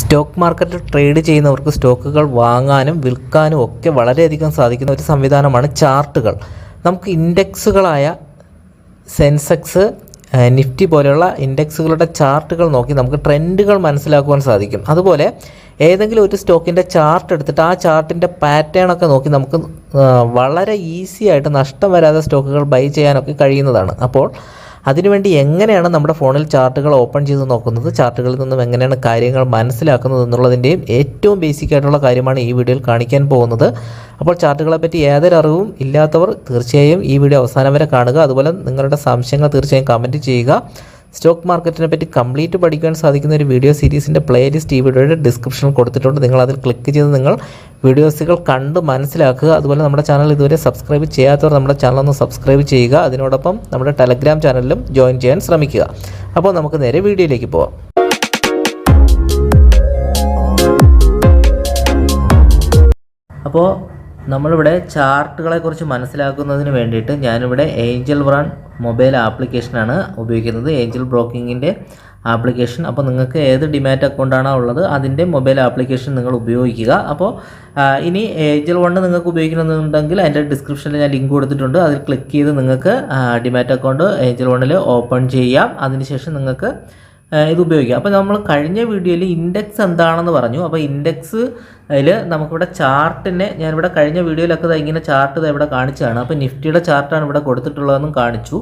Stock മാർക്കറ്റിൽ trade ചെയ്യുന്നവർക്ക് സ്റ്റോക്കുകൾ വാങ്ങാനും വിൽക്കാനും ഒക്കെ വളരെയധികം സാധിക്കുന്ന ഒരു സംവിധാനമാണ് ചാർട്ടുകൾ. നമുക്ക് ഇൻഡെക്സുകളായ സെൻസെക്സ് നിഫ്റ്റി പോലെയുള്ള ഇൻഡെക്സുകളുടെ ചാർട്ടുകൾ നോക്കി നമുക്ക് ട്രെൻഡുകൾ മനസ്സിലാക്കുവാൻ സാധിക്കും. അതുപോലെ ഏതെങ്കിലും ഒരു സ്റ്റോക്കിന്റെ ചാർട്ട് എടുത്തിട്ട് ആ ചാർട്ടിന്റെ പാറ്റേണൊക്കെ നോക്കി നമുക്ക് വളരെ ഈസി ആയിട്ട് നഷ്ടം വരാതെ സ്റ്റോക്കുകൾ ബൈ ചെയ്യാനൊക്കെ കഴിയുന്നതാണ്. അപ്പോൾ അതിനുവേണ്ടി എങ്ങനെയാണ് നമ്മുടെ ഫോണിൽ ചാർട്ടുകൾ ഓപ്പൺ ചെയ്ത് നോക്കുന്നത്? ചാർട്ടുകളിൽ നിന്നും എങ്ങനെയാണ് കാര്യങ്ങൾ മനസ്സിലാക്കുന്നത് എന്നുള്ളതിന്റെയും ഏറ്റവും ബേസിക് ആയിട്ടുള്ള കാര്യമാണ് ഈ വീഡിയോയിൽ കാണിക്കാൻ പോകുന്നത്. അപ്പോൾ ചാർട്ടുകളെ പറ്റി യാതൊരു അറിവും ഇല്ലാത്തവർ തീർച്ചയായും ഈ വീഡിയോ അവസാനം വരെ കാണുക. അതുപോലെ നിങ്ങളുടെ സംശയങ്ങൾ തീർച്ചയായും കമന്റ് ചെയ്യുക. സ്റ്റോക്ക് മാർക്കറ്റിനെ പറ്റി കംപ്ലീറ്റ് പഠിക്കാൻ സാധിക്കുന്ന ഒരു വീഡിയോ സീരീസിന്റെ പ്ലേലിസ്റ്റ് ഈ വീഡിയോയുടെ ഡിസ്ക്രിപ്ഷനിൽ കൊടുത്തിട്ടുണ്ട്. നിങ്ങൾ അതിൽ ക്ലിക്ക് ചെയ്ത് നിങ്ങൾ വീഡിയോസുകൾ കണ്ട് മനസ്സിലാക്കുക. അതുപോലെ നമ്മുടെ ചാനൽ ഇതുവരെ സബ്സ്ക്രൈബ് ചെയ്യാത്തവർ നമ്മുടെ ചാനൽ ഒന്ന് സബ്സ്ക്രൈബ് ചെയ്യുക. അതിനോടൊപ്പം നമ്മുടെ ടെലഗ്രാം ചാനലിലും ജോയിൻ ചെയ്യാൻ ശ്രമിക്കുക. അപ്പോൾ നമുക്ക് നേരെ വീഡിയോയിലേക്ക് പോവാം. അപ്പോൾ നമ്മളിവിടെ ചാർട്ടുകളെ കുറിച്ച് മനസ്സിലാക്കുന്നതിന് വേണ്ടിയിട്ട് ഞാനിവിടെ ഏഞ്ചൽ റൺ മൊബൈൽ ആപ്ലിക്കേഷനാണ് ഉപയോഗിക്കുന്നത്. ഏഞ്ചൽ ബ്രോക്കിങ്ങിന്റെ ആപ്ലിക്കേഷൻ. അപ്പോൾ നിങ്ങൾക്ക് ഏത് ഡിമാറ്റ് അക്കൗണ്ടാണോ ഉള്ളത് അതിന്റെ മൊബൈൽ ആപ്ലിക്കേഷൻ നിങ്ങൾ ഉപയോഗിക്കുക. അപ്പോൾ ഇനി ഏഞ്ചൽ വൺ നിങ്ങൾക്ക് ഉപയോഗിക്കണമെന്നുണ്ടെങ്കിൽ അതിന്റെ ഡിസ്ക്രിപ്ഷനിൽ ഞാൻ ലിങ്ക് കൊടുത്തിട്ടുണ്ട്. അതിൽ ക്ലിക്ക് ചെയ്ത് നിങ്ങൾക്ക് ഡിമാറ്റ് അക്കൗണ്ട് ഏഞ്ചൽ വണ്ണിൽ ഓപ്പൺ ചെയ്യാം. അതിനുശേഷം നിങ്ങൾക്ക് ഇത് ഉപയോഗിക്കാം. അപ്പോൾ നമ്മൾ കഴിഞ്ഞ വീഡിയോയിൽ ഇൻഡെക്സ് എന്താണെന്ന് പറഞ്ഞു. അപ്പോൾ ഇൻഡെക്സ് അതിൽ നമുക്കിവിടെ ചാർട്ടിനെ ഞാനിവിടെ കഴിഞ്ഞ വീഡിയോയിലൊക്കെ ഇങ്ങനെ ചാർട്ട് ഇവിടെ കാണിച്ചതാണ്. അപ്പോൾ നിഫ്റ്റിയുടെ ചാർട്ടാണ് ഇവിടെ കൊടുത്തിട്ടുള്ളതെന്നും കാണിച്ചു.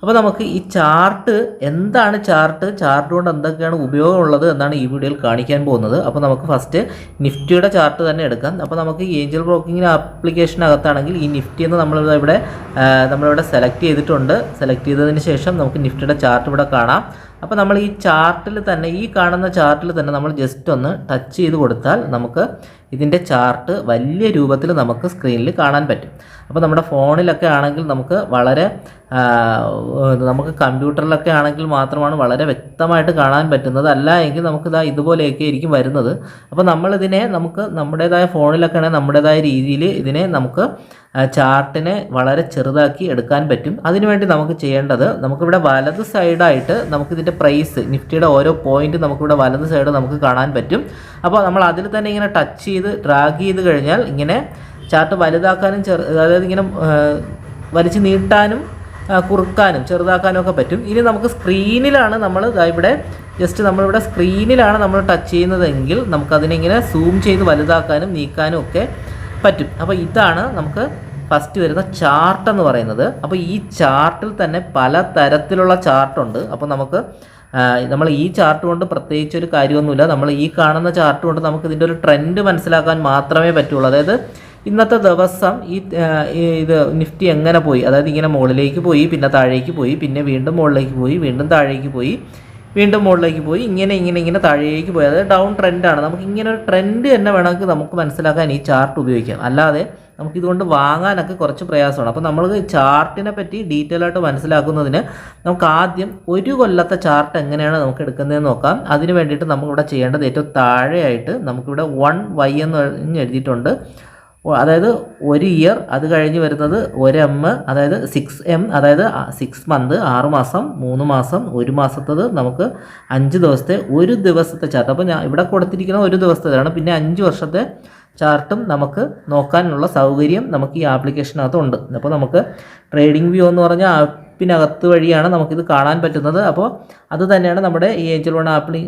അപ്പോൾ നമുക്ക് ഈ ചാർട്ട് എന്താണ് ചാർട്ട് ചാർട്ട് കൊണ്ട് എന്തൊക്കെയാണ് ഉപയോഗമുള്ളത് എന്നാണ് ഈ വീഡിയോയിൽ കാണിക്കാൻ പോകുന്നത്. അപ്പോൾ നമുക്ക് ഫസ്റ്റ് നിഫ്റ്റിയുടെ ചാർട്ട് തന്നെ എടുക്കാം. അപ്പോൾ നമുക്ക് ഏഞ്ചൽ ബ്രോക്കിങ്ങിന്റെ ആപ്ലിക്കേഷനകത്താണെങ്കിൽ ഈ നിഫ്റ്റി എന്ന് നമ്മൾ ഇവിടെ നമ്മളിവിടെ സെലക്ട് ചെയ്തിട്ടുണ്ട്. സെലക്ട് ചെയ്തതിന് ശേഷം നമുക്ക് നിഫ്റ്റിയുടെ ചാർട്ട് ഇവിടെ കാണാം. അപ്പോൾ നമ്മൾ ഈ ചാർട്ടിൽ തന്നെ ഈ കാണുന്ന ചാർട്ടിൽ തന്നെ നമ്മൾ ജസ്റ്റ് ഒന്ന് ടച്ച് ചെയ്ത് കൊടുത്താൽ നമുക്ക് ഇതിന്റെ ചാർട്ട് വലിയ രൂപത്തിൽ നമുക്ക് സ്ക്രീനിൽ കാണാൻ പറ്റും. അപ്പോൾ നമ്മുടെ ഫോണിലൊക്കെ ആണെങ്കിൽ നമുക്ക് വളരെ നമുക്ക് കമ്പ്യൂട്ടറിലൊക്കെ ആണെങ്കിൽ മാത്രമാണ് വളരെ വ്യക്തമായിട്ട് കാണാൻ പറ്റുന്നത്. അല്ല എങ്കിൽ നമുക്ക് ഇതാ ഇതുപോലെയൊക്കെ ആയിരിക്കും വരുന്നത്. അപ്പോൾ നമ്മളിതിനെ നമുക്ക് നമ്മുടേതായ ഫോണിലൊക്കെ ആണെങ്കിൽ നമ്മുടേതായ രീതിയിൽ ഇതിനെ നമുക്ക് ചാർട്ടിനെ വളരെ ചെറുതാക്കി എടുക്കാൻ പറ്റും. അതിനുവേണ്ടി നമുക്ക് ചെയ്യേണ്ടത് നമുക്കിവിടെ വലത് സൈഡായിട്ട് നമുക്കിതിന്റെ പ്രൈസ് നിഫ്റ്റിയുടെ ഓരോ പോയിന്റ് നമുക്കിവിടെ വലത് സൈഡ് നമുക്ക് കാണാൻ പറ്റും. അപ്പോൾ നമ്മൾ അതിൽ തന്നെ ഇങ്ങനെ ടച്ച് ചെയ്ത് ഡ്രാഗ് ചെയ്ത് കഴിഞ്ഞാൽ ഇങ്ങനെ ചാർട്ട് വലുതാക്കാനും ചെറു അതായത് ഇങ്ങനെ വലിച്ചു നീട്ടാനും കുറുക്കാനും ചെറുതാക്കാനും ഒക്കെ പറ്റും. ഇനി നമുക്ക് സ്ക്രീനിലാണ് നമ്മൾ ഇവിടെ ജസ്റ്റ് നമ്മളിവിടെ സ്ക്രീനിലാണ് നമ്മൾ ടച്ച് ചെയ്യുന്നതെങ്കിൽ നമുക്കതിനെ ഇങ്ങനെ സൂം ചെയ്ത് വലുതാക്കാനും നീക്കാനും ഒക്കെ പറ്റും. അപ്പോൾ ഇതാണ് നമുക്ക് ഫസ്റ്റ് വരുന്ന ചാർട്ട് എന്ന് പറയുന്നത്. അപ്പോൾ ഈ ചാർട്ടിൽ തന്നെ പല തരത്തിലുള്ള ചാർട്ടുണ്ട് അപ്പോൾ നമുക്ക് നമ്മൾ ഈ ചാർട്ട് കൊണ്ട് പ്രത്യേകിച്ച് ഒരു കാര്യമൊന്നുമില്ല. നമ്മൾ ഈ കാണുന്ന ചാർട്ട് കൊണ്ട് നമുക്ക് ഇതിന്റെ ഒരു ട്രെൻഡ് മനസ്സിലാക്കാൻ മാത്രമേ പറ്റുള്ളൂ. അതായത് ഇന്നത്തെ ദിവസം ഈ ഇത് നിഫ്റ്റി എങ്ങനെ പോയി? അതായത് ഇങ്ങനെ മുകളിലേക്ക് പോയി പിന്നെ താഴേക്ക് പോയി പിന്നെ വീണ്ടും മുകളിലേക്ക് പോയി വീണ്ടും താഴേക്ക് പോയി വീണ്ടും മുകളിലേക്ക് പോയി ഇങ്ങനെ ഇങ്ങനെ ഇങ്ങനെ താഴേക്ക് പോയി. അതായത് ഡൗൺ ട്രെൻഡാണ് നമുക്ക് ഇങ്ങനെ ഒരു ട്രെൻഡ് തന്നെ വേണമെങ്കിൽ നമുക്ക് മനസ്സിലാക്കാൻ ഈ ചാർട്ട് ഉപയോഗിക്കാം. അല്ലാതെ നമുക്ക് ഇതുകൊണ്ട് വാങ്ങാനൊക്കെ കുറച്ച് പ്രയാസമാണ്. അപ്പോൾ നമ്മൾ ചാർട്ടിനെ പറ്റി ഡീറ്റെയിൽ ആയിട്ട് മനസ്സിലാക്കുന്നതിന് നമുക്ക് ആദ്യം ഒരു കൊല്ലത്തെ ചാർട്ട് എങ്ങനെയാണ് നമുക്ക് എടുക്കുന്നതെന്ന് നോക്കാം. അതിന് വേണ്ടിയിട്ട് നമുക്കിവിടെ ചെയ്യേണ്ടത് ഏറ്റവും താഴെയായിട്ട് നമുക്കിവിടെ വൺ വൈ എന്ന് എഴുതിയിട്ടുണ്ട്. അതായത് ഒരു ഇയർ അത് കഴിഞ്ഞ് വരുന്നത് ഒരു എം അതായത് സിക്സ് എം അതായത് സിക്സ് മന്ത് ആറ് മാസം മൂന്ന് മാസം ഒരു മാസത്തത് നമുക്ക് അഞ്ച് ദിവസത്തെ ഒരു ദിവസത്തെ ചാർട്ട്. അപ്പോൾ ഞാൻ ഇവിടെ കൊടുത്തിരിക്കുന്ന ഒരു ദിവസത്തേതാണ്. പിന്നെ അഞ്ച് വർഷത്തെ ചാർട്ടും നമുക്ക് നോക്കാനുള്ള സൗകര്യം നമുക്ക് ഈ ആപ്ലിക്കേഷനകത്തുണ്ട് അപ്പോൾ നമുക്ക് ട്രേഡിംഗ് വ്യൂ എന്ന് പറഞ്ഞ ആപ്പിനകത്ത് വഴിയാണ് നമുക്കിത് കാണാൻ പറ്റുന്നത്. അപ്പോൾ അത് തന്നെയാണ് നമ്മുടെ ഈ ഏഞ്ചൽ വൺ ആപ്ലി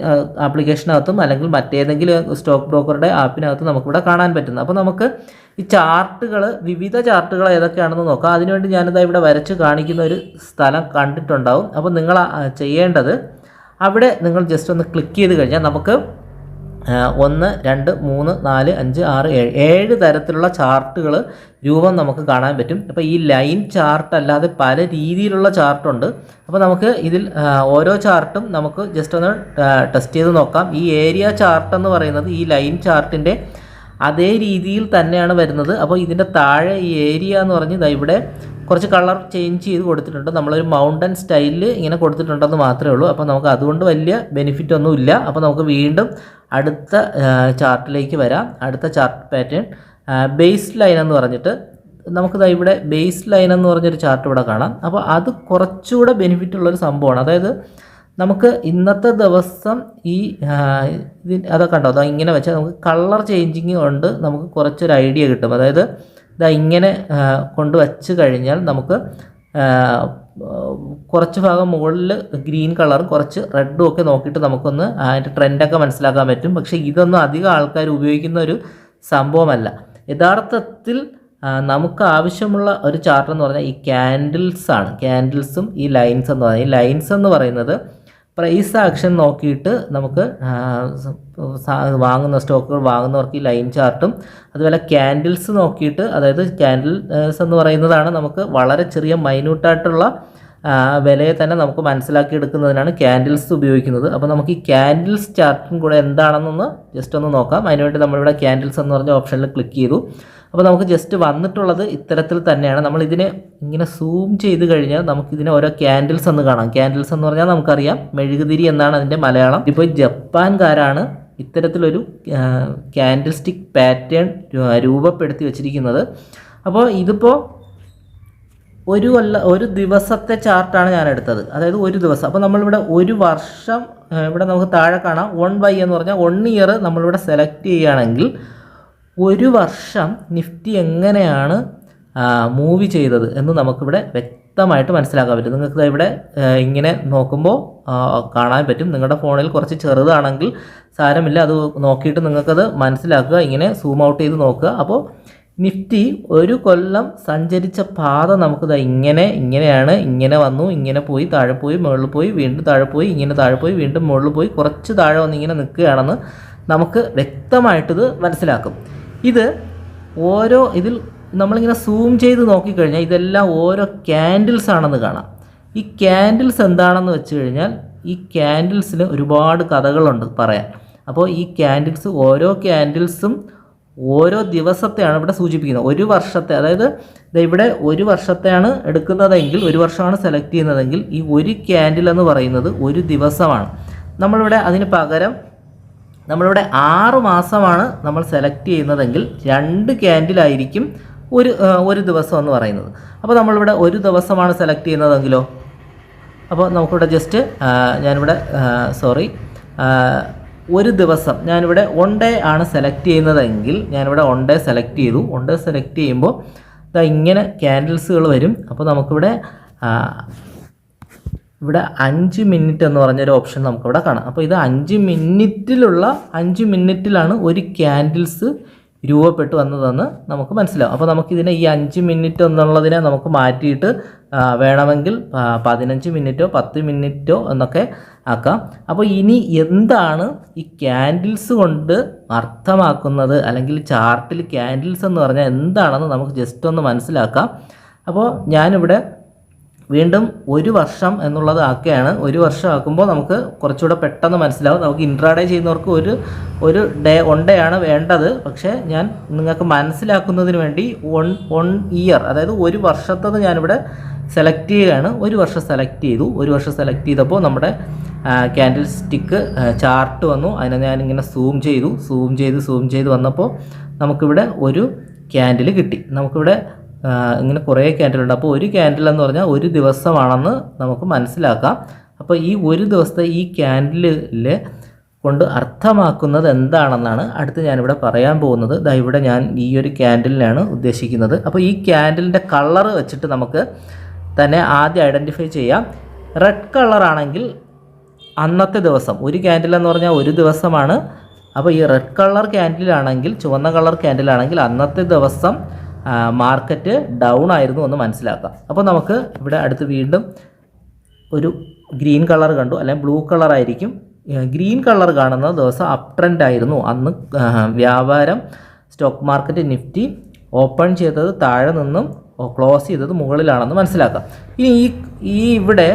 ആപ്ലിക്കേഷനകത്തും അല്ലെങ്കിൽ മറ്റേതെങ്കിലും സ്റ്റോക്ക് ബ്രോക്കറുടെ ആപ്പിനകത്തും നമുക്കിവിടെ കാണാൻ പറ്റുന്നത്. അപ്പോൾ നമുക്ക് ഈ ചാർട്ടുകൾ വിവിധ ചാർട്ടുകൾ ഏതൊക്കെയാണെന്ന് നോക്കാം. അതിനുവേണ്ടി ഞാനിതാ ഇവിടെ വരച്ച് കാണിക്കുന്ന ഒരു സ്ഥലം കണ്ടിട്ടുണ്ടാവും. അപ്പോൾ നിങ്ങൾ ചെയ്യേണ്ടത് അവിടെ നിങ്ങൾ ജസ്റ്റ് ഒന്ന് ക്ലിക്ക് ചെയ്ത് കഴിഞ്ഞാൽ നമുക്ക് ഒന്ന് രണ്ട് മൂന്ന് നാല് അഞ്ച് ആറ് ഏഴ്. ഏഴ് തരത്തിലുള്ള ചാർട്ടുകൾ രൂപം നമുക്ക് കാണാൻ പറ്റും. അപ്പോൾ ഈ ലൈൻ ചാർട്ട് അല്ലാതെ പല രീതിയിലുള്ള ചാർട്ടുണ്ട്. അപ്പോൾ നമുക്ക് ഇതിൽ ഓരോ ചാർട്ടും നമുക്ക് ജസ്റ്റ് ഒന്ന് ടെസ്റ്റ് ചെയ്ത് നോക്കാം. ഈ ഏരിയ ചാർട്ട് എന്ന് പറയുന്നത് ഈ ലൈൻ ചാർട്ടിന്റെ അതേ രീതിയിൽ തന്നെയാണ് വരുന്നത്. അപ്പോൾ ഇതിന്റെ താഴെ ഈ ഏരിയ എന്ന് പറഞ്ഞ് ഇവിടെ കുറച്ച് കളർ ചേഞ്ച് ചെയ്ത് കൊടുത്തിട്ടുണ്ട്. നമ്മളൊരു മൗണ്ടൻ സ്റ്റൈലിൽ ഇങ്ങനെ കൊടുത്തിട്ടുണ്ടെന്ന് മാത്രമേ ഉള്ളൂ. അപ്പോൾ നമുക്ക് അതുകൊണ്ട് വലിയ ബെനിഫിറ്റ് ഒന്നും ഇല്ല. അപ്പോൾ നമുക്ക് വീണ്ടും അടുത്ത ചാർട്ടിലേക്ക് വരാം. അടുത്ത ചാർട്ട് പാറ്റേൺ ബേസ് ലൈൻ എന്ന് പറഞ്ഞിട്ട് നമുക്കിതാ ഇവിടെ ബേസ് ലൈൻ എന്ന് പറഞ്ഞൊരു ചാർട്ട് ഇവിടെ കാണാം. അപ്പോൾ അത് കുറച്ചുകൂടെ ബെനിഫിറ്റ് ഉള്ളൊരു സംഭവമാണ്. അതായത് നമുക്ക് ഇന്നത്തെ ദിവസം ഈ ഇത് അതൊക്കെ ഉണ്ടോ അതാ ഇങ്ങനെ വെച്ചാൽ നമുക്ക് കളർ ചേഞ്ചിങ് കൊണ്ട് നമുക്ക് കുറച്ചൊരു ഐഡിയ കിട്ടും. അതായത് ഇതാ ഇങ്ങനെ കൊണ്ട് വച്ച് കഴിഞ്ഞാൽ നമുക്ക് കുറച്ച് ഭാഗം മുകളിൽ ഗ്രീൻ കളറും കുറച്ച് റെഡും ഒക്കെ നോക്കിയിട്ട് നമുക്കൊന്ന് അതിന്റെ ട്രെൻഡൊക്കെ മനസ്സിലാക്കാൻ പറ്റും. പക്ഷേ ഇതൊന്നും അധികം ആൾക്കാർ ഉപയോഗിക്കുന്ന ഒരു സംഭവമല്ല. യഥാർത്ഥത്തിൽ നമുക്ക് ആവശ്യമുള്ള ഒരു ചാർട്ട് എന്ന് പറഞ്ഞാൽ ഈ ക്യാൻഡിൽസ് ആണ്. ക്യാൻഡിൽസും ഈ ലൈൻസ് എന്ന് പറയുന്നത് ഈ ലൈൻസ് എന്ന് പറയുന്നത് പ്രൈസ് ആക്ഷൻ നോക്കിയിട്ട് നമുക്ക് വാങ്ങുന്ന സ്റ്റോക്കുകൾ വാങ്ങുന്നവർക്ക് ഈ ലൈൻ ചാർട്ടും അതുപോലെ ക്യാൻഡിൽസ് നോക്കിയിട്ട് അതായത് ക്യാൻഡിൽസ് എന്ന് പറയുന്നതാണ് നമുക്ക് വളരെ ചെറിയ മൈന്യൂട്ടായിട്ടുള്ള വിലയെ തന്നെ നമുക്ക് മനസ്സിലാക്കി എടുക്കുന്നതിനാണ് ക്യാൻഡിൽസ് ഉപയോഗിക്കുന്നത്. അപ്പോൾ നമുക്ക് ഈ ക്യാൻഡിൽസ് ചാർട്ടും കൂടെ എന്താണെന്നൊന്ന് ജസ്റ്റ് ഒന്ന് നോക്കാം. അതിനുവേണ്ടി നമ്മളിവിടെ ക്യാൻഡിൽസ് എന്ന് പറഞ്ഞ ഓപ്ഷനിൽ ക്ലിക്ക് ചെയ്തു. അപ്പോൾ നമുക്ക് ജസ്റ്റ് വന്നിട്ടുള്ളത് ഇത്തരത്തിൽ തന്നെയാണ്. നമ്മൾ ഇതിനെ ഇങ്ങനെ സൂം ചെയ്ത് കഴിഞ്ഞാൽ നമുക്കിതിനെ ഓരോ ക്യാൻഡിൽസ് എന്ന് കാണാം. ക്യാൻഡിൽസ് എന്ന് പറഞ്ഞാൽ നമുക്കറിയാം മെഴുകുതിരി എന്നാണ് അതിന്റെ മലയാളം. ഇപ്പോൾ ജപ്പാൻകാരാണ് ഇത്തരത്തിലൊരു ക്യാൻഡിൽ സ്റ്റിക്ക് പാറ്റേൺ രൂപപ്പെടുത്തി വച്ചിരിക്കുന്നത്. അപ്പോൾ ഇതിപ്പോൾ ഒരു കൊല്ല ഒരു ദിവസത്തെ ചാർട്ടാണ് ഞാൻ എടുത്തത്. അതായത് ഒരു ദിവസം. അപ്പോൾ നമ്മളിവിടെ ഒരു വർഷം ഇവിടെ നമുക്ക് താഴെ കാണാം. വൺ ബൈ എന്ന് പറഞ്ഞാൽ വൺ ഇയർ നമ്മളിവിടെ സെലക്ട് ചെയ്യുകയാണെങ്കിൽ ഒരു വർഷം നിഫ്റ്റി എങ്ങനെയാണ് മൂവ് ചെയ്തത് എന്ന് നമുക്കിവിടെ വ്യക്തമായിട്ട് മനസ്സിലാക്കാൻ പറ്റും. നിങ്ങൾക്ക് ഇവിടെ ഇങ്ങനെ നോക്കുമ്പോൾ കാണാൻ പറ്റും. നിങ്ങളുടെ ഫോണിൽ കുറച്ച് ചെറുതാണെങ്കിൽ സാരമില്ല. അത് നോക്കിയിട്ട് നിങ്ങൾക്കത് മനസ്സിലാക്കുക ഇങ്ങനെ സൂം ഔട്ട് ചെയ്ത് നോക്കുക. അപ്പോൾ നിഫ്റ്റി ഒരു കൊല്ലം സഞ്ചരിച്ച പാത നമുക്ക് ദാ ഇങ്ങനെ ഇങ്ങനെയാണ്. ഇങ്ങനെ വന്നു ഇങ്ങനെ പോയി താഴെ പോയി മുകളിൽ പോയി വീണ്ടും താഴെ പോയി ഇങ്ങനെ താഴെ പോയി വീണ്ടും മുകളിൽ പോയി കുറച്ച് താഴെ വന്ന് ഇങ്ങനെ നിൽക്കുകയാണെന്ന് നമുക്ക് വ്യക്തമായിട്ടിത് മനസ്സിലാക്കും. ഇത് ഓരോ ഇതിൽ നമ്മളിങ്ങനെ സൂം ചെയ്ത് നോക്കിക്കഴിഞ്ഞാൽ ഇതെല്ലാം ഓരോ ക്യാൻഡിൽസ് ആണെന്ന് കാണാം. ഈ ക്യാൻഡിൽസ് എന്താണെന്ന് വെച്ച് കഴിഞ്ഞാൽ ഈ ക്യാൻഡിൽസിന് ഒരുപാട് കഥകളുണ്ട് പറയാൻ. അപ്പോൾ ഈ ക്യാൻഡിൽസ് ഓരോ ക്യാൻഡിൽസും ഓരോ ദിവസത്തെയാണ് ഇവിടെ സൂചിപ്പിക്കുന്നത്. ഒരു വർഷത്തെ അതായത് ഇവിടെ ഒരു വർഷത്തെയാണ് എടുക്കുന്നതെങ്കിൽ ഒരു വർഷമാണ് സെലക്ട് ചെയ്യുന്നതെങ്കിൽ ഈ ഒരു ക്യാൻഡിൽ എന്ന് പറയുന്നത് ഒരു ദിവസമാണ്. നമ്മളിവിടെ അതിന് പകരം നമ്മളിവിടെ ആറ് മാസമാണ് നമ്മൾ സെലക്ട് ചെയ്യുന്നതെങ്കിൽ രണ്ട് ക്യാൻഡിലായിരിക്കും ഒരു ഒരു ദിവസം എന്ന് പറയുന്നത്. അപ്പോൾ നമ്മളിവിടെ ഒരു ദിവസമാണ് സെലക്ട് ചെയ്യുന്നതെങ്കിലോ? അപ്പോൾ നമുക്കിവിടെ ജസ്റ്റ് ഞാനിവിടെ സോറി ഒരു ദിവസം ഞാനിവിടെ വൺ ഡേ ആണ് സെലക്ട് ചെയ്യുന്നതെങ്കിൽ ഞാനിവിടെ വൺ ഡേ സെലക്ട് ചെയ്തു. വൺ ഡേ സെലക്ട് ചെയ്യുമ്പോൾ ഇതാ ഇങ്ങനെ ക്യാൻഡിൽസുകൾ വരും. അപ്പോൾ നമുക്കിവിടെ ഇവിടെ അഞ്ച് മിനിറ്റ് എന്ന് പറഞ്ഞൊരു ഓപ്ഷൻ നമുക്കിവിടെ കാണാം. അപ്പോൾ ഇത് അഞ്ച് മിനിറ്റിലുള്ള അഞ്ച് മിനിറ്റിലാണ് ഒരു ക്യാൻഡിൽസ് രൂപപ്പെട്ടു വന്നതെന്ന് നമുക്ക് മനസ്സിലാവും. അപ്പോൾ നമുക്കിതിനെ ഈ അഞ്ച് മിനിറ്റ് എന്നുള്ളതിനെ നമുക്ക് മാറ്റിയിട്ട് വേണമെങ്കിൽ പതിനഞ്ച് മിനിറ്റോ പത്ത് മിനിറ്റോ എന്നൊക്കെ ആക്കാം. അപ്പോൾ ഇനി എന്താണ് ഈ ക്യാൻഡിൽസ് കൊണ്ട് അർത്ഥമാക്കുന്നത്? അല്ലെങ്കിൽ ചാർട്ടിൽ ക്യാൻഡിൽസ് എന്ന് പറഞ്ഞാൽ എന്താണെന്ന് നമുക്ക് ജസ്റ്റ് ഒന്ന് മനസ്സിലാക്കാം. അപ്പോൾ ഞാനിവിടെ വീണ്ടും ഒരു വർഷം എന്നുള്ളത് ആക്കുകയാണ് ഒരു വർഷം ആക്കുമ്പോൾ നമുക്ക് കുറച്ചുകൂടെ പെട്ടെന്ന് മനസ്സിലാവും. നമുക്ക് ഇൻട്രാഡേ ചെയ്യുന്നവർക്ക് ഒരു ഒരു ഡേ വൺ ഡേ ആണ് വേണ്ടത്. പക്ഷേ ഞാൻ നിങ്ങൾക്ക് മനസ്സിലാക്കുന്നതിന് വേണ്ടി വൺ വൺ ഇയർ അതായത് ഒരു വർഷത്തത് ഞാനിവിടെ സെലക്ട് ചെയ്യുകയാണ്. ഒരു വർഷം സെലക്ട് ചെയ്തു. ഒരു വർഷം സെലക്ട് ചെയ്തപ്പോൾ നമ്മുടെ ക്യാൻഡിൽ സ്റ്റിക്ക് ചാർട്ട് വന്നു. അതിനെ ഞാനിങ്ങനെ സൂം ചെയ്തു. സൂം ചെയ്ത് സൂം ചെയ്ത് വന്നപ്പോൾ നമുക്കിവിടെ ഒരു ക്യാൻഡിൽ കിട്ടി. നമുക്കിവിടെ ഇങ്ങനെ കുറേ ക്യാൻഡിലുണ്ട് അപ്പോൾ ഒരു ക്യാൻഡിൽ എന്ന് പറഞ്ഞാൽ ഒരു ദിവസമാണെന്ന് നമുക്ക് മനസ്സിലാക്കാം. അപ്പോൾ ഈ ഒരു ദിവസത്തെ ഈ ക്യാൻഡിലിൽ കൊണ്ട് അർത്ഥമാക്കുന്നത് എന്താണെന്നാണ് അടുത്ത് ഞാനിവിടെ പറയാൻ പോകുന്നത്. ദാ ഇവിടെ ഞാൻ ഈ ഒരു ക്യാൻഡിലിനാണ് ഉദ്ദേശിക്കുന്നത്. അപ്പോൾ ഈ ക്യാൻഡിലിന്റെ കളർ വെച്ചിട്ട് നമുക്ക് തന്നെ ആദ്യം ഐഡന്റിഫൈ ചെയ്യാം. റെഡ് കളറാണെങ്കിൽ അന്നത്തെ ദിവസം ഒരു ക്യാൻഡിൽ എന്ന് പറഞ്ഞാൽ ഒരു ദിവസമാണ്. അപ്പോൾ ഈ റെഡ് കളർ ക്യാൻഡിലാണെങ്കിൽ ചുവന്ന കളർ ക്യാൻഡിലാണെങ്കിൽ അന്നത്തെ ദിവസം മാർക്കറ്റ് ഡൗൺ ആയിരുന്നു എന്ന് മനസ്സിലാക്കാം. അപ്പോൾ നമുക്ക് ഇവിടെ അടുത്ത് വീണ്ടും ഒരു ഗ്രീൻ കളർ കണ്ടു അല്ലെങ്കിൽ ബ്ലൂ കളർ ആയിരിക്കും. ഗ്രീൻ കളർ കാണുന്ന ദിവസം അപ് ട്രെൻഡ് ആയിരുന്നു. അന്ന് വ്യാപാരം സ്റ്റോക്ക് മാർക്കറ്റ് നിഫ്റ്റി ഓപ്പൺ ചെയ്തത് താഴെ നിന്നും ക്ലോസ് ചെയ്തത് മുകളിലാണെന്ന് മനസ്സിലാക്കാം. ഇനി ഈ ഈ ഇവിടെ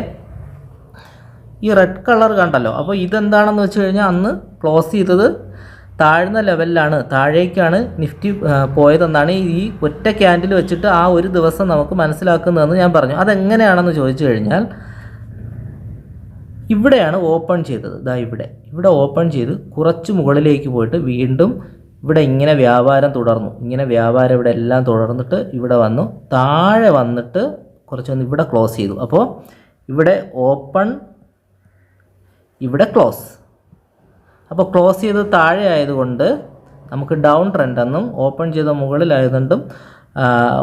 ഈ റെഡ് കളർ കണ്ടല്ലോ. അപ്പോൾ ഇതെന്താണെന്ന് വെച്ച് കഴിഞ്ഞാൽ അന്ന് ക്ലോസ് ചെയ്തത് താഴ്ന്ന ലെവലിലാണ് താഴേക്കാണ് നിഫ്റ്റി പോയതെന്നാണ് ഈ ഒറ്റ ക്യാൻഡിൽ വെച്ചിട്ട് ആ ഒരു ദിവസം നമുക്ക് മനസ്സിലാക്കുന്നതെന്ന് ഞാൻ പറഞ്ഞു. അതെങ്ങനെയാണെന്ന് ചോദിച്ചു കഴിഞ്ഞാൽ ഇവിടെയാണ് ഓപ്പൺ ചെയ്തത്. ഇതാ ഇവിടെ. ഇവിടെ ഓപ്പൺ ചെയ്ത് കുറച്ച് മുകളിലേക്ക് പോയിട്ട് വീണ്ടും ഇവിടെ ഇങ്ങനെ വ്യാപാരം തുടർന്നു. ഇങ്ങനെ വ്യാപാരം ഇവിടെ എല്ലാം തുടർന്നിട്ട് ഇവിടെ വന്നു. താഴെ വന്നിട്ട് കുറച്ചൊന്ന് ഇവിടെ ക്ലോസ് ചെയ്തു. അപ്പോൾ ഇവിടെ ഓപ്പൺ ഇവിടെ ക്ലോസ് അപ്പോൾ ക്ലോസ് ചെയ്ത് താഴെ ആയതുകൊണ്ട് നമുക്ക് ഡൗൺ ട്രെൻഡ് എന്നും ഓപ്പൺ ചെയ്ത മുകളിലായതുകൊണ്ടും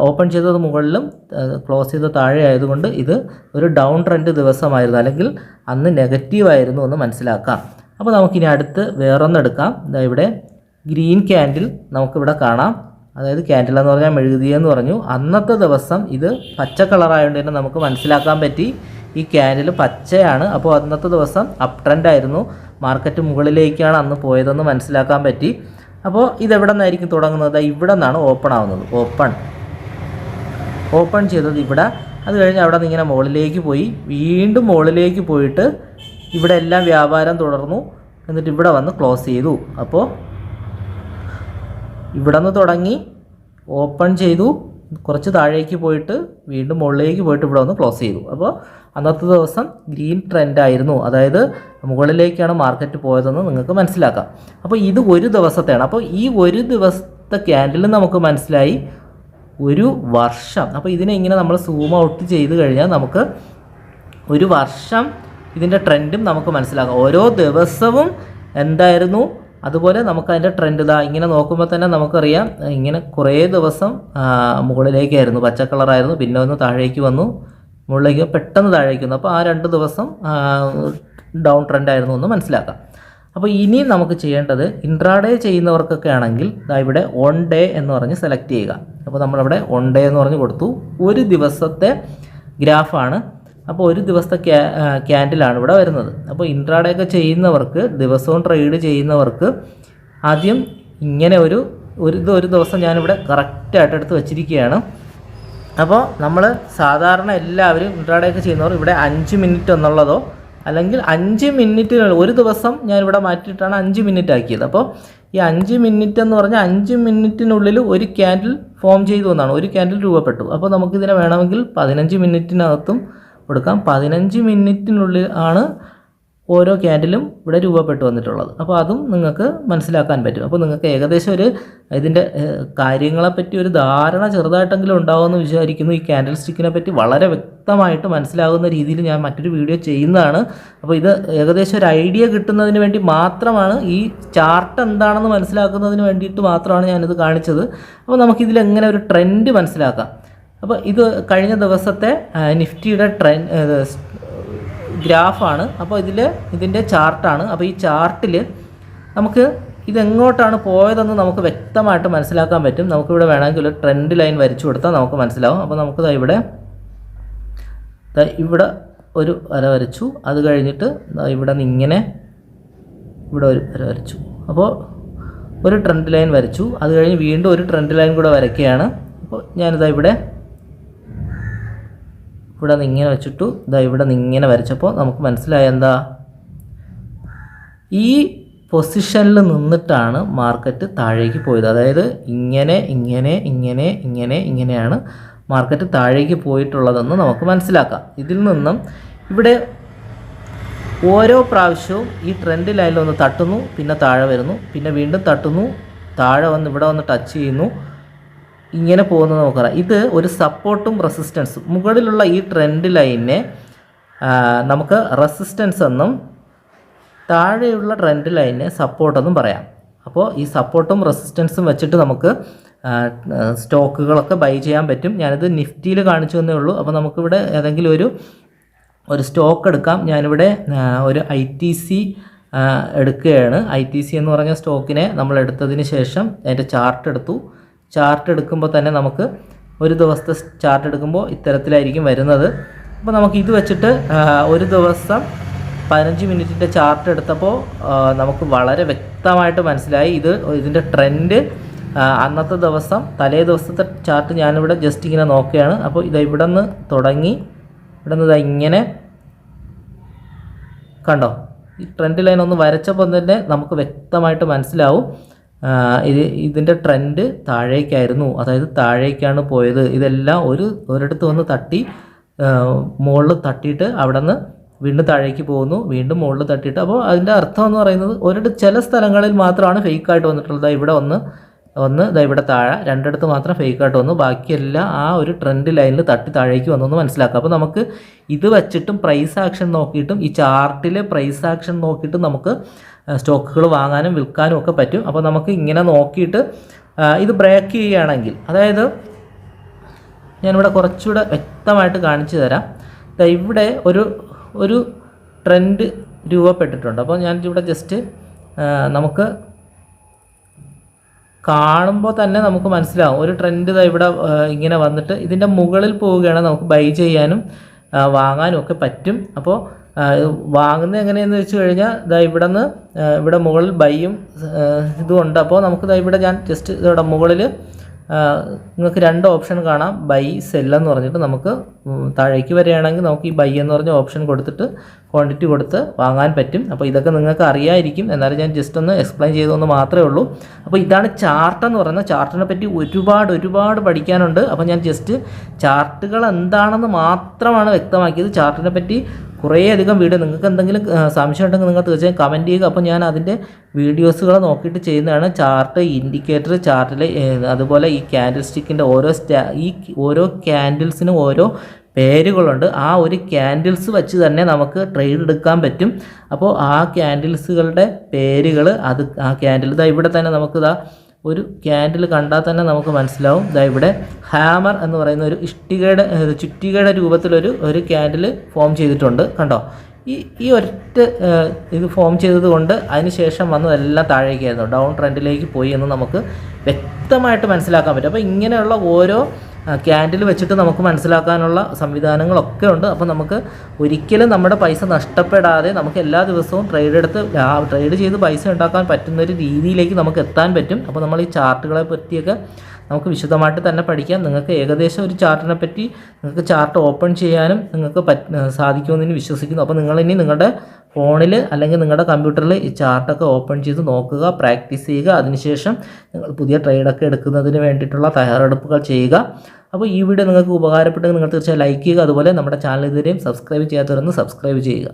ഓപ്പൺ ചെയ്തത് മുകളിലും ക്ലോസ് ചെയ്ത താഴെ ആയതുകൊണ്ട് ഇത് ഒരു ഡൗൺ ട്രെൻഡ് ദിവസമായിരുന്നു. അല്ലെങ്കിൽ അന്ന് നെഗറ്റീവായിരുന്നു എന്ന് മനസ്സിലാക്കാം. അപ്പോൾ നമുക്കിനി അടുത്ത് വേറൊന്ന് എടുക്കാം. ഇതാ ഇവിടെ ഗ്രീൻ ക്യാൻഡിൽ നമുക്കിവിടെ കാണാം. അതായത് ക്യാൻഡിൽ എന്ന് പറഞ്ഞാൽ മെഴുകുതിയെന്ന് പറഞ്ഞു. അന്നത്തെ ദിവസം ഇത് പച്ച കളറായതുകൊണ്ട് തന്നെ നമുക്ക് മനസ്സിലാക്കാൻ പറ്റി. ഈ ക്യാൻഡിൽ പച്ചയാണ്. അപ്പോൾ അന്നത്തെ ദിവസം അപ് ട്രെൻഡ് ആയിരുന്നു. മാർക്കറ്റ് മുകളിലേക്കാണ് അന്ന് പോയതെന്ന് മനസ്സിലാക്കാൻ പറ്റി. അപ്പോൾ ഇതെവിടെ നിന്നായിരിക്കും തുടങ്ങുന്നത്? ഇവിടെ നിന്നാണ് ഓപ്പൺ ആവുന്നത്. ഓപ്പൺ ഓപ്പൺ ചെയ്തത് ഇവിടെ. അത് കഴിഞ്ഞ് അവിടെ നിന്ന് ഇങ്ങനെ മുകളിലേക്ക് പോയി. വീണ്ടും മുകളിലേക്ക് പോയിട്ട് ഇവിടെ എല്ലാം വ്യാപാരം തുടർന്നു. എന്നിട്ട് ഇവിടെ വന്ന് ക്ലോസ് ചെയ്തു. അപ്പോൾ ഇവിടെ നിന്ന് തുടങ്ങി. ഓപ്പൺ ചെയ്തു. കുറച്ച് താഴേക്ക് പോയിട്ട് വീണ്ടും മുകളിലേക്ക് പോയിട്ട് ഇവിടെ വന്ന് ക്ലോസ് ചെയ്തു. അപ്പോൾ അന്നത്തെ ദിവസം ഗ്രീൻ ട്രെൻഡ് ആയിരുന്നു. അതായത് മുകളിലേക്കാണ് മാർക്കറ്റ് പോയതെന്ന് നിങ്ങൾക്ക് മനസ്സിലാക്കാം. അപ്പോൾ ഇത് ഒരു ദിവസത്തെയാണ്. അപ്പോൾ ഈ ഒരു ദിവസത്തെ ക്യാൻഡിൽ നമുക്ക് മനസ്സിലായി ഒരു വർഷം. അപ്പോൾ ഇതിനെ ഇങ്ങനെ നമ്മൾ സൂം ഔട്ട് ചെയ്ത് കഴിഞ്ഞാൽ നമുക്ക് ഒരു വർഷം ഇതിന്റെ ട്രെൻഡും നമുക്ക് മനസ്സിലാക്കാം. ഓരോ ദിവസവും എന്തായിരുന്നു? അതുപോലെ നമുക്ക് അതിന്റെ ട്രെൻഡ് ഇതാ ഇങ്ങനെ നോക്കുമ്പോൾ തന്നെ നമുക്കറിയാം ഇങ്ങനെ കുറേ ദിവസം മുകളിലേക്കായിരുന്നു പച്ച കളറായിരുന്നു പിന്നെ ഒന്ന് താഴേക്ക് വന്നു മുകളിലേക്ക് പെട്ടെന്ന് താഴേക്ക് വന്നു. അപ്പോൾ ആ രണ്ട് ദിവസം ഡൗൺ ട്രെൻഡ് ആയിരുന്നു എന്ന് മനസ്സിലാക്കാം. അപ്പോൾ ഇനി നമുക്ക് ചെയ്യേണ്ടത് ഇൻട്രാഡേ ചെയ്യുന്നവർക്കൊക്കെ ആണെങ്കിൽ ദാ ഇവിടെ ഓൺ ഡേ എന്ന് പറഞ്ഞ് സെലക്ട് ചെയ്യുക. അപ്പോൾ നമ്മളിവിടെ ഓൺ ഡേ എന്ന് പറഞ്ഞ് കൊടുത്തു. ഒരു ദിവസത്തെ ഗ്രാഫാണ് അപ്പോൾ ഒരു ദിവസത്തെ ക്യാ ക്യാൻഡിലാണ് ഇവിടെ വരുന്നത്. അപ്പോൾ ഇൻട്രാഡേ ഒക്കെ ചെയ്യുന്നവർക്ക് ദിവസവും ട്രേഡ് ചെയ്യുന്നവർക്ക് ആദ്യം ഇങ്ങനെ ഒരു ഒരു ഇത് ഒരു ദിവസം ഞാനിവിടെ കറക്റ്റായിട്ട് എടുത്ത് വെച്ചിരിക്കുകയാണ്. അപ്പോൾ നമ്മൾ സാധാരണ എല്ലാവരും ഇൻട്രാഡേ ഒക്കെ ചെയ്യുന്നവർ ഇവിടെ അഞ്ച് മിനിറ്റ് എന്നുള്ളതോ അല്ലെങ്കിൽ അഞ്ച് മിനിറ്റിനുള്ള ഒരു ദിവസം ഞാനിവിടെ മാറ്റിയിട്ടാണ് അഞ്ച് മിനിറ്റ് ആക്കിയത്. അപ്പോൾ ഈ അഞ്ച് മിനിറ്റ് എന്ന് പറഞ്ഞാൽ അഞ്ച് മിനിറ്റിനുള്ളിൽ ഒരു ക്യാൻഡിൽ ഫോം ചെയ്തു എന്നാണ് ഒരു ക്യാൻഡിൽ രൂപപ്പെട്ടു. അപ്പോൾ നമുക്കിതിനെ വേണമെങ്കിൽ പതിനഞ്ച് മിനിറ്റിനകത്തും കൊടുക്കാം. പതിനഞ്ച് മിനിറ്റിനുള്ളിൽ ആണ് ഓരോ ക്യാൻഡിലും ഇവിടെ രൂപപ്പെട്ടു വന്നിട്ടുള്ളത്. അപ്പോൾ അതും നിങ്ങൾക്ക് മനസ്സിലാക്കാൻ പറ്റും. അപ്പോൾ നിങ്ങൾക്ക് ഏകദേശം ഒരു ഇതിന്റെ കാര്യങ്ങളെപ്പറ്റി ഒരു ധാരണ ചെറുതായിട്ടെങ്കിലും ഉണ്ടാവുമെന്ന് വിചാരിക്കുന്നു. ഈ ക്യാൻഡിൽ സ്റ്റിക്കിനെ പറ്റി വളരെ വ്യക്തമായിട്ട് മനസ്സിലാകുന്ന രീതിയിൽ ഞാൻ മറ്റൊരു വീഡിയോ ചെയ്യുന്നതാണ്. അപ്പോൾ ഇത് ഏകദേശം ഒരു ഐഡിയ കിട്ടുന്നതിന് വേണ്ടി മാത്രമാണ് ഈ ചാർട്ട് എന്താണെന്ന് മനസ്സിലാക്കുന്നതിന് വേണ്ടിയിട്ട് മാത്രമാണ് ഞാനിത് കാണിച്ചത്. അപ്പോൾ നമുക്കിതിൽ എങ്ങനെ ഒരു ട്രെൻഡ് മനസ്സിലാക്കാം. അപ്പോൾ ഇത് കഴിഞ്ഞ ദിവസത്തെ നിഫ്റ്റിയുടെ ട്രെൻഡ് ഗ്രാഫാണ്. അപ്പോൾ ഇതിൽ ഇതിന്റെ ചാർട്ടാണ്. അപ്പോൾ ഈ ചാർട്ടിൽ നമുക്ക് ഇതെങ്ങോട്ടാണ് പോയതെന്ന് നമുക്ക് വ്യക്തമായിട്ട് മനസ്സിലാക്കാൻ പറ്റും. നമുക്കിവിടെ വേണമെങ്കിൽ ഒരു ട്രെൻഡ് ലൈൻ വരച്ചു കൊടുത്താൽ നമുക്ക് മനസ്സിലാവും. അപ്പോൾ നമുക്ക് ഇവിടെ ഇവിടെ ഒരു വര വരച്ചു. അത് കഴിഞ്ഞിട്ട് ഇവിടെ നിന്ന് ഇങ്ങനെ ഇവിടെ ഒരു വര വരച്ചു. അപ്പോൾ ഒരു ട്രെൻഡ് ലൈൻ വരച്ചു. അത് കഴിഞ്ഞ് വീണ്ടും ഒരു ട്രെൻഡ് ലൈൻ കൂടെ വരയ്ക്കുകയാണ്. അപ്പോൾ ഞാനിതാ ഇവിടെ ഇവിടെ നിന്ന് ഇങ്ങനെ വെച്ചിട്ടു ഇതാ ഇവിടെ നിന്ന് ഇങ്ങനെ വരച്ചപ്പോൾ നമുക്ക് മനസ്സിലായ എന്താ? ഈ പൊസിഷനിൽ നിന്നിട്ടാണ് മാർക്കറ്റ് താഴേക്ക് പോയത്. അതായത് ഇങ്ങനെ ഇങ്ങനെ ഇങ്ങനെ ഇങ്ങനെ ഇങ്ങനെയാണ് മാർക്കറ്റ് താഴേക്ക് പോയിട്ടുള്ളതെന്ന് നമുക്ക് മനസ്സിലാക്കാം. ഇതിൽ നിന്നും ഇവിടെ ഓരോ പ്രാവശ്യവും ഈ ട്രെൻഡ് ലൈനിൽ ഒന്ന് തട്ടുന്നു പിന്നെ താഴെ വരുന്നു പിന്നെ വീണ്ടും തട്ടുന്നു താഴെ വന്ന് ഇവിടെ വന്ന് ടച്ച് ചെയ്യുന്നു. ഇങ്ങനെ പോകുന്നത് നമുക്കറിയാം. ഇത് ഒരു സപ്പോർട്ടും റെസിസ്റ്റൻസും മുകളിലുള്ള ഈ ട്രെൻഡ് ലൈനെ നമുക്ക് റെസിസ്റ്റൻസ് എന്നും താഴെയുള്ള ട്രെൻഡ് ലൈനെ സപ്പോർട്ടെന്നും പറയാം. അപ്പോൾ ഈ സപ്പോർട്ടും റെസിസ്റ്റൻസും വെച്ചിട്ട് നമുക്ക് സ്റ്റോക്കുകളൊക്കെ ബൈ ചെയ്യാൻ പറ്റും. ഞാനിത് നിഫ്റ്റിയിൽ കാണിച്ചു തന്നേ ഉള്ളൂ. അപ്പോൾ നമുക്കിവിടെ ഏതെങ്കിലും ഒരു ഒരു സ്റ്റോക്ക് എടുക്കാം. ഞാനിവിടെ ഒരു ഐ ടി സി എടുക്കുകയാണ്. ഐ ടി സി എന്ന് പറഞ്ഞ സ്റ്റോക്കിനെ നമ്മൾ എടുത്തതിന് ശേഷം അതിന്റെ ചാർട്ട് എടുത്തു. ചാർട്ട് എടുക്കുമ്പോൾ തന്നെ നമുക്ക് ഒരു ദിവസത്തെ ചാർട്ട് എടുക്കുമ്പോൾ ഇത്തരത്തിലായിരിക്കും വരുന്നത്. അപ്പോൾ നമുക്ക് ഇത് വെച്ചിട്ട് ഒരു ദിവസം പതിനഞ്ച് മിനിറ്റിന്റെ ചാർട്ട് എടുത്തപ്പോൾ നമുക്ക് വളരെ വ്യക്തമായിട്ട് മനസ്സിലായി. ഇത് ഇതിന്റെ ട്രെൻഡ് അന്നത്തെ ദിവസം തലേ ദിവസത്തെ ചാർട്ട് ഞാനിവിടെ ജസ്റ്റ് ഇങ്ങനെ നോക്കുകയാണ്. അപ്പോൾ ഇത് ഇവിടെ നിന്ന് തുടങ്ങി. ഇവിടെ നിന്ന് ഇങ്ങനെ. കണ്ടോ? ഈ ട്രെൻഡ് ലൈൻ ഒന്ന് വരച്ചപ്പോൾ തന്നെ നമുക്ക് വ്യക്തമായിട്ട് മനസ്സിലാവും. ഇത് ഇതിന്റെ ട്രെൻഡ് താഴേക്കായിരുന്നു. അതായത് താഴേക്കാണ് പോയത്. ഇതെല്ലാം ഒരു ഒരിടത്ത് വന്ന് തട്ടി മുകളിൽ തട്ടിയിട്ട് അവിടെ നിന്ന് വീണ്ടും താഴേക്ക് പോകുന്നു. വീണ്ടും മുകളിൽ തട്ടിയിട്ട്. അപ്പോൾ അതിന്റെ അർത്ഥം എന്ന് പറയുന്നത് ഒരിടത്ത് ചില സ്ഥലങ്ങളിൽ മാത്രമാണ് ഫേക്കായിട്ട് വന്നിട്ടുള്ളത്. ഇവിടെ ഒന്ന് ഒന്ന് ഇതാ ഇവിടെ താഴെ രണ്ടിടത്ത് മാത്രം ഫേക്കായിട്ട് വന്നു. ബാക്കിയെല്ലാം ആ ഒരു ട്രെൻഡ് ലൈനിൽ തട്ടി താഴേക്ക് വന്നു എന്ന് മനസ്സിലാക്കാം. അപ്പോൾ നമുക്ക് ഇത് വെച്ചിട്ടും പ്രൈസ് ആക്ഷൻ നോക്കിയിട്ടും ഈ ചാർട്ടിലെ പ്രൈസ് ആക്ഷൻ നോക്കിയിട്ടും നമുക്ക് സ്റ്റോക്കുകൾ വാങ്ങാനും വിൽക്കാനും ഒക്കെ പറ്റും. അപ്പോൾ നമുക്ക് ഇങ്ങനെ നോക്കിയിട്ട് ഇത് ബ്രേക്ക് ചെയ്യുകയാണെങ്കിൽ അതായത് ഞാനിവിടെ കുറച്ചുകൂടെ വ്യക്തമായിട്ട് കാണിച്ചു തരാം. ഇവിടെ ഒരു ഒരു ട്രെൻഡ് രൂപപ്പെട്ടിട്ടുണ്ട്. അപ്പോൾ ഞാൻ ഇവിടെ ജസ്റ്റ് നമുക്ക് കാണുമ്പോൾ തന്നെ നമുക്ക് മനസ്സിലാവും. ഒരു ട്രെൻഡ് ഇവിടെ ഇങ്ങനെ വന്നിട്ട് ഇതിന്റെ മുകളിൽ പോവുകയാണെങ്കിൽ നമുക്ക് ബൈ ചെയ്യാനും വാങ്ങാനും ഒക്കെ പറ്റും. അപ്പോൾ വാങ്ങുന്നത് എങ്ങനെയെന്ന് വെച്ച് കഴിഞ്ഞാൽ ഇതാ ഇവിടെ നിന്ന് ഇവിടെ മുകളിൽ ബൈയും ഇതും ഉണ്ട്. അപ്പോൾ നമുക്ക് ഇതാ ഇവിടെ ഞാൻ ജസ്റ്റ് ഇവിടെ മുകളിൽ നിങ്ങൾക്ക് രണ്ട് ഓപ്ഷൻ കാണാം. ബൈ സെൽ എന്ന് പറഞ്ഞിട്ട് നമുക്ക് താഴേക്ക് വരികയാണെങ്കിൽ നമുക്ക് ഈ ബൈ എന്ന് പറഞ്ഞ ഓപ്ഷൻ കൊടുത്തിട്ട് ക്വാണ്ടിറ്റി കൊടുത്ത് വാങ്ങാൻ പറ്റും. അപ്പോൾ ഇതൊക്കെ നിങ്ങൾക്ക് അറിയായിരിക്കും. എന്നാലും ഞാൻ ജസ്റ്റ് ഒന്ന് എക്സ്പ്ലെയിൻ ചെയ്തതെന്ന് മാത്രമേ ഉള്ളൂ. അപ്പോൾ ഇതാണ് ചാർട്ട് എന്ന് പറയുന്നത്. ചാർട്ടിനെ പറ്റി ഒരുപാട് ഒരുപാട് പഠിക്കാനുണ്ട്. അപ്പോൾ ഞാൻ ജസ്റ്റ് ചാർട്ടുകൾ എന്താണെന്ന് മാത്രമാണ് വ്യക്തമാക്കിയത്. ചാർട്ടിനെ പറ്റി കുറേയധികം വീഡിയോ നിങ്ങൾക്ക് എന്തെങ്കിലും സംശയം ഉണ്ടെങ്കിൽ നിങ്ങൾ തീർച്ചയായും കമന്റ് ചെയ്യുക. അപ്പോൾ ഞാൻ അതിന്റെ വീഡിയോസുകൾ നോക്കിയിട്ട് ചെയ്യുന്നതാണ്. ചാർട്ട് ഇൻഡിക്കേറ്റർ ചാർട്ടിൽ അതുപോലെ ഈ ക്യാൻഡിൽ സ്റ്റിക്കിന്റെ ഓരോ സ്റ്റാ ഈ ഓരോ ക്യാൻഡിൽസിനും ഓരോ പേരുകളുണ്ട്. ആ ഒരു ക്യാൻഡിൽസ് വെച്ച് തന്നെ നമുക്ക് ട്രേഡ് എടുക്കാൻ പറ്റും. അപ്പോൾ ആ ക്യാൻഡിൽസുകളുടെ പേരുകൾ അത് ആ ക്യാൻഡിൽ ഇതാ ഇവിടെ തന്നെ നമുക്ക് ഇതാ ഒരു ക്യാൻഡിൽ കണ്ടാൽ തന്നെ നമുക്ക് മനസ്സിലാവും. ഇതാ ഇവിടെ ഹാമർ എന്ന് പറയുന്ന ഒരു ഇഷ്ടികയുടെ ചുറ്റികയുടെ രൂപത്തിലൊരു ഒരു ക്യാൻഡിൽ ഫോം ചെയ്തിട്ടുണ്ട്. കണ്ടോ? ഈ ഈ ഒറ്റ ഇത് ഫോം ചെയ്തതുകൊണ്ട് അതിനുശേഷം അതിന് ശേഷം വന്നതെല്ലാം താഴേക്കായിരുന്നു. ഡൗൺ ട്രെൻഡിലേക്ക് പോയി എന്ന് നമുക്ക് വ്യക്തമായിട്ട് മനസ്സിലാക്കാൻ പറ്റും. അപ്പോൾ ഇങ്ങനെയുള്ള ഓരോ ക്യാൻഡിൽ വെച്ചിട്ട് നമുക്ക് മനസ്സിലാക്കാനുള്ള സംവിധാനങ്ങളൊക്കെ ഉണ്ട്. അപ്പോൾ നമുക്ക് ഒരിക്കലും നമ്മുടെ പൈസ നഷ്ടപ്പെടാതെ നമുക്ക് എല്ലാ ദിവസവും ട്രേഡ് എടുത്ത് ട്രേഡ് ചെയ്ത് പൈസ ഉണ്ടാക്കാൻ പറ്റുന്ന ഒരു രീതിയിലേക്ക് നമുക്ക് എത്താൻ പറ്റും. അപ്പോൾ നമ്മൾ ഈ ചാർട്ടുകളെ പറ്റിയൊക്കെ നമുക്ക് വിശദമായിട്ട് തന്നെ പഠിക്കാം. നിങ്ങൾക്ക് ഏകദേശം ഒരു ചാർട്ടിനെ പറ്റി നിങ്ങൾക്ക് ചാർട്ട് ഓപ്പൺ ചെയ്യാനും നിങ്ങൾക്ക് പറ്റ സാധിക്കുമെന്ന് വിശ്വസിക്കുന്നു. അപ്പോൾ നിങ്ങൾ ഇനി നിങ്ങളുടെ ഫോണിൽ അല്ലെങ്കിൽ നിങ്ങളുടെ കമ്പ്യൂട്ടറിൽ ഈ ചാർട്ടൊക്കെ ഓപ്പൺ ചെയ്ത് നോക്കുക പ്രാക്ടീസ് ചെയ്യുക. അതിനുശേഷം നിങ്ങൾ പുതിയ ട്രേഡൊക്കെ എടുക്കുന്നതിന് വേണ്ടിയിട്ടുള്ള തയ്യാറെടുപ്പുകൾ ചെയ്യുക. അപ്പോൾ ഈ വീഡിയോ നിങ്ങൾക്ക് ഉപകാരപ്പെട്ടെങ്കിൽ നിങ്ങൾ തീർച്ചയായും ലൈക്ക് ചെയ്യുക. അതുപോലെ നമ്മുടെ ചാനൽ ഇതുവരെയും സബ്സ്ക്രൈബ് ചെയ്യാത്തവരൊന്ന് സബ്സ്ക്രൈബ് ചെയ്യുക.